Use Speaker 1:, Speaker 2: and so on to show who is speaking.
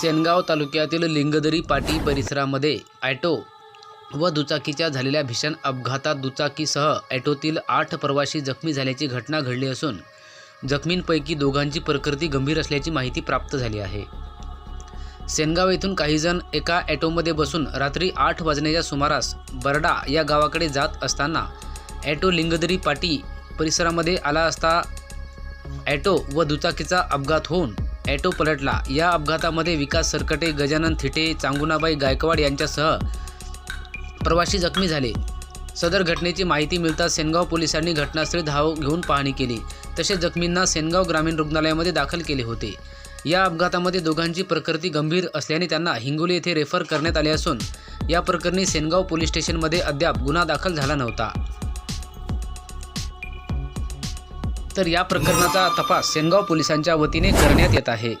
Speaker 1: सेनगाव तालुक्यातील लिंगदरी पाटी परिसरामध्ये ॲटो व दुचाकीच्या झालेल्या भीषण अपघातात दुचाकीसह ॲटोतील आठ प्रवासी जखमी झाल्याची घटना घडली असून जखमींपैकी दोघांची प्रकृती गंभीर असल्याची माहिती प्राप्त झाली आहे. सेनगाव येथून काहीजण एका ॲटोमध्ये बसून रात्री आठ वाजण्याच्या सुमारास बरडा या गावाकडे जात असताना ॲटो लिंगदरी पाटी परिसरामध्ये आला असता ॲटो व दुचाकीचा अपघात होऊन ॲटो पलटला या अपघातामध्ये विकास सरकटे गजानन थिटे चांगुणाबाई गायकवाड यांच्यासह प्रवासी जखमी झाले. सदर घटनेची माहिती मिळताच सेनगाव पोलिसांनी घटनास्थळी धाव घेऊन पाहणी केली. तसेच जखमींना सेनगाव ग्रामीण रुग्णालयामध्ये दाखल केले होते. या अपघातामध्ये दोघांची प्रकृती गंभीर असल्याने त्यांना हिंगोली येथे रेफर करण्यात आले असून या प्रकरणी सेनगाव पोलीस स्टेशनमध्ये अद्याप गुन्हा दाखल झाला नव्हता. तर या प्रकरणाचा तपास सेनगाव पोलिसांच्या वतीने करण्यात येत आहे.